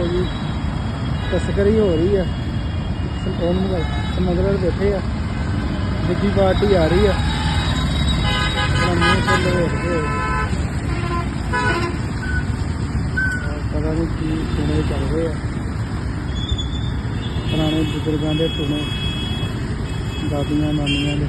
ਲੋ ਜੀ ਤਸਕਰੀ ਹੋ ਰਹੀ ਆ। ਉਹਨੂੰ ਸਮਗਲਰ ਬੈਠੇ ਆ। ਦੂਜੀ ਪਾਰਟੀ ਆ ਰਹੀ ਆ। ਪਤਾ ਨਹੀਂ ਕੀ ਸੁਣੇ ਚੱਲ ਰਹੇ ਆ। ਪੁਰਾਣੇ ਬਜ਼ੁਰਗਾਂ ਦੇ ਟੂਣੇ ਦਾਦੀਆਂ ਨਾਨੀਆਂ ਦੇ।